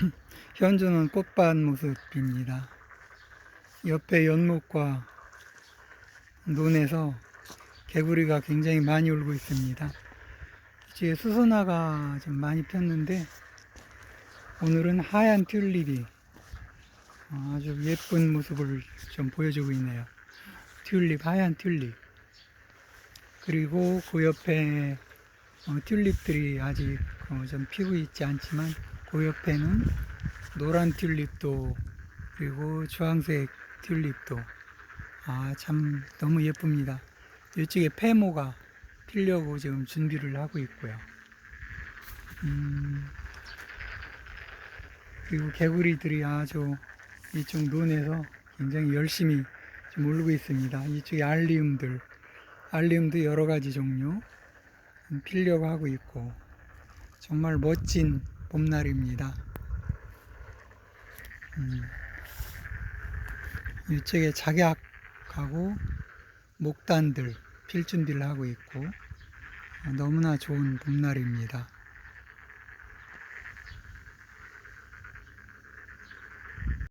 현주는 꽃밭 모습입니다. 옆에 연못과 논에서 개구리가 굉장히 많이 울고 있습니다. 이제 수선화가 좀 많이 폈는데 오늘은 하얀 튤립이 아주 예쁜 모습을 좀 보여주고 있네요. 튤립, 하얀 튤립. 그리고 그 옆에 어, 튤립들이 아직 어, 좀 피고 있지 않지만 그 옆에는 노란 튤립도 그리고 주황색 튤립도 아 참 너무 예쁩니다. 이쪽에 페모가 피려고 지금 준비를 하고 있고요. 음, 그리고 개구리들이 아주 이쪽 논에서 굉장히 열심히 좀 울고 있습니다. 이쪽에 알리움들, 알리움도 여러 가지 종류 피려고 하고 있고 정말 멋진 봄날입니다. 음, 이쪽에 작약하고 목단들 필 준비를 하고 있고 너무나 좋은 봄날입니다.